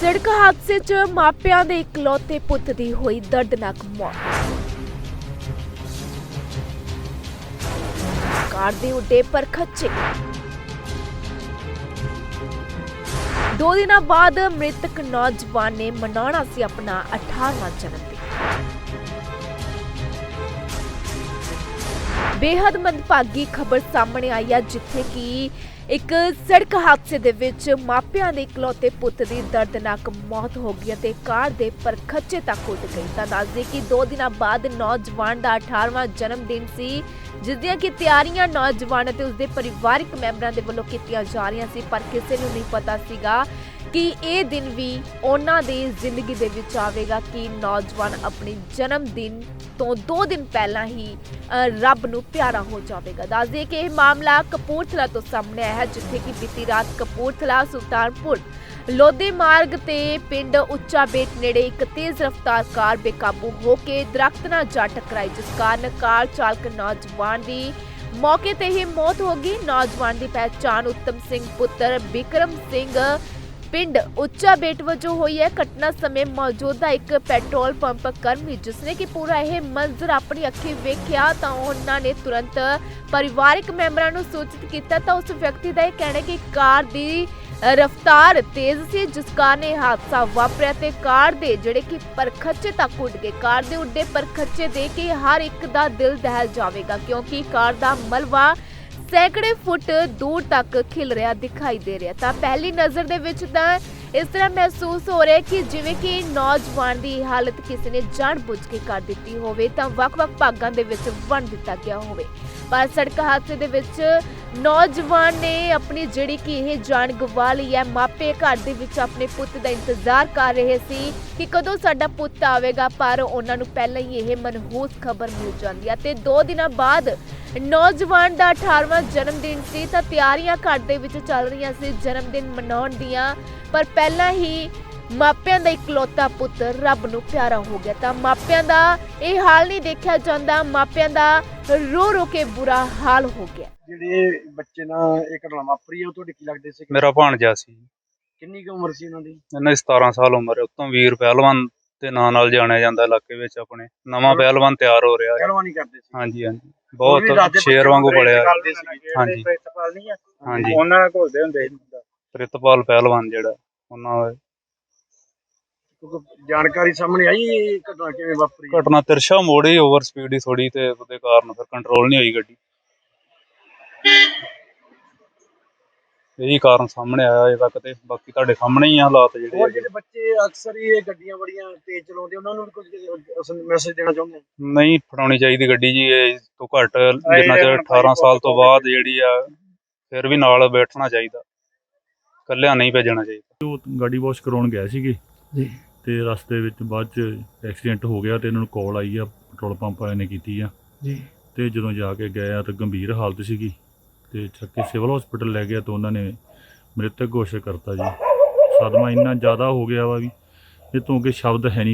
ਸੜਕ ਹਾਦਸੇ 'ਚ ਮਾਪਿਆਂ ਦੇ ਇਕਲੌਤੇ ਪੁੱਤ ਦੀ ਹੋਈ ਦਰਦਨਾਕ ਮੌਤ। ਕਾਰ ਦੇ ਉੱਡੇ ਪਰ ਖੱਚੇ ਦੋ ਦਿਨਾਂ ਬਾਅਦ ਮ੍ਰਿਤਕ ਨੌਜਵਾਨ ਨੇ ਮਨਾਉਣਾ ਸੀ ਆਪਣਾ 18ਵਾਂ ਜਨਮ ਦਿਨ ਬੇहद ਮੰਦਭਾਗੀ ਖਬਰ ਸਾਹਮਣੇ ਆਈ ਹੈ ਜਿੱਥੇ ਕਿ ਇੱਕ ਸੜਕ ਹਾਦਸੇ ਦੇ ਵਿੱਚ ਮਾਪਿਆਂ ਦੇ ਇਕਲੌਤੇ ਪੁੱਤ ਦੀ ਦਰਦਨਾਕ ਮੌਤ ਹੋ ਗਈ ਅਤੇ ਕਾਰ ਦੇ ਪਰਖੱਚੇ ਤੱਕ ਉੱਡ ਗਈ। ਤਾਂ ਦੱਸਦੇ ਕਿ 2 ਦਿਨਾਂ ਬਾਅਦ ਨੌਜਵਾਨ ਦਾ 18ਵਾਂ ਜਨਮ ਦਿਨ ਸੀ, ਜਿਸ ਦੀਆਂ ਕਿ ਤਿਆਰੀਆਂ ਨੌਜਵਾਨ ਅਤੇ ਉਸਦੇ ਪਰਿਵਾਰਕ ਮੈਂਬਰਾਂ ਦੇ ਵੱਲੋਂ ਕੀਤੀਆਂ ਜਾ ਰਹੀਆਂ ਸੀ, ਪਰ ਕਿਸੇ ਨੂੰ ਨਹੀਂ ਪਤਾ ਸੀਗਾ ਕਿ ਇਹ ਦਿਨ ਵੀ ਉਹਨਾਂ ਦੀ ਜ਼ਿੰਦਗੀ ਦੇ ਵਿੱਚ ਆਵੇਗਾ ਕਿ ਨੌਜਵਾਨ ਆਪਣੇ ਜਨਮ ਦਿਨ ਤੋਂ 2 ਦਿਨ ਪਹਿਲਾਂ ਹੀ ਰੱਬ ਨੂੰ ਪਿਆਰਾ ਹੋ ਜਾਵੇਗਾ। ਦੱਸ ਦਈਏ ਕਿ ਇਹ ਮਾਮਲਾ ਕਪੂਰਥਲਾ ਤੋਂ ਸਾਹਮਣੇ ਆਇਆ ਹੈ, ਜਿੱਥੇ ਕਿ ਬੀਤੀ ਰਾਤ ਕਪੂਰਥਲਾ, ਸੁਲਤਾਨਪੁਰ, ਲੋਧੀ ਮਾਰਗ ਤੇ ਪਿੰਡ ਉੱਚਾ ਬੇਟ ਨੇੜੇ ਇੱਕ ਤੇਜ਼ ਰਫ਼ਤਾਰ ਕਾਰ ਬੇਕਾਬੂ ਹੋ ਕੇ ਦਰਖਤ ਨਾਲ ਜਾ ਟਕਰਾਈ, ਜਿਸ ਕਾਰਨ ਕਾਰ ਚਾਲਕ ਨੌਜਵਾਨ ਦੀ ਮੌਕੇ ਤੇ ਹੀ ਮੌਤ ਹੋ ਗਈ। ਨੌਜਵਾਨ ਦੀ ਪਹਿਚਾਣ ਉੱਤਮ ਸਿੰਘ ਪੁੱਤਰ ਬਿਕਰਮ ਸਿੰਘ ਪਿੰਡ ਉੱਚਾ ਬੇਟ ਵਜੋਂ ਹੋਈ ਹੈ ਘਟਨਾ ਸਮੇਂ ਮੌਜੂਦਾ ਇੱਕ ਪੈਟਰੋਲ ਪੰਪ ਕਰਮੀ ਜਿਸਨੇ ਕਿ ਪੂਰਾ ਇਹ ਮੰਜ਼ਰ ਆਪਣੀ ਅੱਖੀਂ ਵੇਖਿਆ, ਤਾਂ ਉਹਨਾਂ ਨੇ ਤੁਰੰਤ ਪਰਿਵਾਰਕ ਮੈਂਬਰਾਂ ਨੂੰ ਸੂਚਿਤ ਕੀਤਾ। ਤਾਂ ਉਸ ਵਿਅਕਤੀ ਦਾ ਇਹ ਕਹਿਣਾ ਕਿ ਕਾਰ ਦੀ ਰਫ਼ਤਾਰ ਤੇਜ਼ ਸੀ, ਜਿਸ ਕਾਰਨ ਇਹ ਹਾਦਸਾ ਵਾਪਰਿਆ ਤੇ ਕਾਰ ਦੇ ਜਿਹੜੇ ਕਿ ਪਰਖੱਚੇ ਤੱਕ ਉੱਡ ਗਏ। ਕਾਰ ਦੇ ਉੱਡੇ ਪਰਖੱਚੇ ਦੇ ਕੇ ਹਰ ਇੱਕ ਦਾ ਦਿਲ ਦਹਿਲ ਜਾਵੇਗਾ, ਕਿਉਂਕਿ ਕਾਰ ਦਾ ਮਲਬਾ ਸੈਂਕੜੇ ਫੁੱਟ ਦੂਰ ਤੱਕ ਖਿਲ ਰਿਹਾ, ਦਿਖਾਈ ਦੇ ਰਿਹਾ। ਤਾਂ ਪਹਿਲੀ ਨਜ਼ਰ ਦੇ ਵਿੱਚ ਤਾਂ ਇਸ ਤਰ੍ਹਾਂ ਮਹਿਸੂਸ ਹੋ ਰਿਹਾ ਕਿ ਜਿਵੇਂ ਕਿ ਨੌਜਵਾਨ ਦੀ ਹਾਲਤ ਕਿਸੇ ਨੇ ਜਾਣਬੁੱਝ ਕੇ ਕਰ ਦਿੱਤੀ ਹੋਵੇ, ਤਾਂ ਵੱਖ-ਵੱਖ ਭਾਗਾਂ ਦੇ ਵਿੱਚ ਵੰਡ ਦਿੱਤਾ ਗਿਆ ਹੋਵੇ। ਪਰ ਸੜਕ ਹਾਦਸੇ ਦੇ ਵਿੱਚ ਨੌਜਵਾਨ ਨੇ ਆਪਣੀ ਜਿਹੜੀ ਕਿ ਇਹ ਜਾਨ ਗਵਾ ਲਈ ਹੈ, ਮਾਪੇ ਘਰ ਦੇ ਵਿੱਚ ਆਪਣੇ ਪੁੱਤ ਦਾ ਇੰਤਜ਼ਾਰ ਕਰ ਰਹੇ ਸੀ ਕਿ ਕਦੋਂ ਸਾਡਾ ਪੁੱਤ ਆਵੇਗਾ, ਪਰ ਉਹਨਾਂ ਨੂੰ ਪਹਿਲਾਂ ਹੀ ਇਹ ਮਨਹੂਸ ਖਬਰ ਮਿਲ ਜਾਂਦੀ ਹੈ। ਤੇ 2 ਦਿਨਾਂ ਬਾਅਦ ਨੌਜਵਾਨ ਦਾ 18ਵਾਂ ਜਨਮ ਦਿਨ ਸੀ ਤਾਂ ਤਿਆਰੀਆਂ ਘਰ ਦੇ ਵਿੱਚ ਚੱਲ ਰਹੀਆਂ ਸੀ ਜਨਮ ਦਿਨ ਮਨਾਉਣ ਦੀਆਂ। ਪਰ ਪਹਿਲਾਂ ਹੀ ਮਾਪਿਆਂ ਦਾ ਇਕਲੌਤਾ ਪੁੱਤ ਰੱਬ ਨੂੰ ਪਿਆਰਾ ਹੋ ਗਿਆ ਤਾਂ ਮਾਪਿਆਂ ਦਾ ਇਹ ਹਾਲ ਨਹੀਂ ਦੇਖਿਆ ਜਾਂਦਾ। ਮਾਪਿਆਂ ਦਾ ਰੋ ਰੋ ਕੇ ਬੁਰਾ ਹਾਲ ਹੋ ਗਿਆ। ਜਿਹੜੇ ਬੱਚੇ ਨਾਲ ਇਹ ਘਟਨਾ ਵਾਪਰੀ ਉਹ ਤੁਹਾਡੇ ਕੀ ਲੱਗਦੇ ਸੀ? ਮੇਰਾ ਭਾਣਜਾ ਸੀ। ਕਿੰਨੀ ਕੁ ਉਮਰ ਸੀ ਉਹਨਾਂ ਦੀ? ਇਹਨਾਂ ਦੀ 17 ਸਾਲ ਉਮਰ ਹੈ। ਉਤੋਂ ਵੀਰ ਪਹਿਲਵਾਨ ਦੇ ਨਾਂ ਨਾਲ ਜਾਣਿਆ ਜਾਂਦਾ ਇਲਾਕੇ ਵਿੱਚ ਆਪਣੇ। ਨਵਾਂ ਪਹਿਲਵਾਨ ਤਿਆਰ ਹੋ ਰਿਹਾ ਹੈ। ਪਹਿਲਵਾਨੀ ਕਰਦੇ ਸੀ। ਹਾਂਜੀ ਹਾਂਜੀ। ਬਹੁਤ ਸ਼ੇਰ ਵਾਂਗੂ ਬੜਿਆ। ਹਾਂਜੀ। ਪ੍ਰਿੰਸੀਪਲ ਨਹੀਂ ਆ। ਹਾਂਜੀ। ਉਹਨਾਂ ਨਾਲ ਘੁਲਦੇ ਹੁੰਦੇ ਸੀ ਪ੍ਰਿਤਪਾਲ ਪਹਿਲਵਾਨ ਜਿਹੜਾ ਉਹਨਾਂ ਦਾ। ਜਾਣਕਾਰੀ ਸਾਹਮਣੇ ਆਈ ਘਟਨਾ ਕਿਵੇਂ ਵਾਪਰੀ? ਘਟਨਾ ਤਿਰਸ਼ਾ ਮੋੜੀ ਓਵਰ ਸਪੀਡ ਹੀ ਥੋੜੀ ਤੇ ਉਹਦੇ ਕਾਰਨ ਫਿਰ ਕੰਟਰੋਲ ਨਹੀਂ ਹੋਈ ਗੱਡੀ। ਇਹੀ ਕਾਰਨ ਸਾਹਮਣੇ ਆਇਆ ਅਜੇ ਤੱਕ ਤੇ ਬਾਕੀ ਤੁਹਾਡੇ ਸਾਹਮਣੇ ਹੀ ਆ ਹਾਲਾਤ ਜਿਹੜੇ ਹੋਰ ਹੈਗੇ। ਜਿਹੜੇ ਬੱਚੇ ਅਕਸਰ ਹੀ ਇਹ ਗੱਡੀਆਂ ਬੜੀਆਂ ਤੇਜ਼ ਚਲਾਉਂਦੇ ਉਹਨਾਂ ਨੂੰ ਵੀ ਕੁਝ ਮੈਸੇਜ ਦੇਣਾ ਚਾਹੁੰਦੇ ਆ? ਨਹੀਂ ਫੜਾਉਣੀ ਚਾਹੀਦੀ ਗੱਡੀ ਜੀ ਇਹ ਤੋਂ ਘੱਟ ਜਿੰਨਾ ਚਿਰ 18 ਸਾਲ ਤੋਂ ਬਾਅਦ ਜਿਹੜੀ ਆ ਫਿਰ ਵੀ ਨਾਲ ਬੈਠਣਾ ਚਾਹੀਦਾ। ਕੱਲਿਆਂ ਨਹੀਂ ਭੇਜਣਾ ਚਾਹੀਦਾ। ਉਹ ਗਾਡੀ ਵਾਸ਼ ਕਰਾਉਣ ਗਏ ਸੀਗੇ ਜੀ। ਤੇ ਰਸਤੇ ਵਿੱਚ ਬਾਅਦ ਚ ਐਕਸੀਡੈਂਟ ਹੋ ਗਿਆ ਤੇ ਇਹਨਾਂ ਨੂੰ ਕਾਲ ਆਈ ਆ ਪੈਟਰੋਲ ਪੰਪ ਵਾਲਿਆਂ ਨੇ ਕੀਤੀ ਆ। ਜੀ। ਤੇ ਜਦੋਂ ਜਾ ਕੇ ਗਏ ਆ ਤਾਂ ਗੰਭੀਰ ਹਾਲਤ ਸੀਗੀ। ਤੇ ਚੱਕ ਕੇ ਸਿਵਲ ਹਸਪੀਟਲ ਲੈ ਗਿਆ ਤਾਂ ਉਹਨਾਂ ਨੇ ਮ੍ਰਿਤਕ ਘੋਸ਼ਿਤ ਕਰਤਾ ਜੀ। ਸਦਮਾ ਇੰਨਾ ਜ਼ਿਆਦਾ ਹੋ ਗਿਆ ਵਾ ਵੀ, ਇਹ ਤੋਂ ਅੱਗੇ ਸ਼ਬਦ ਹੈ ਨਹੀਂ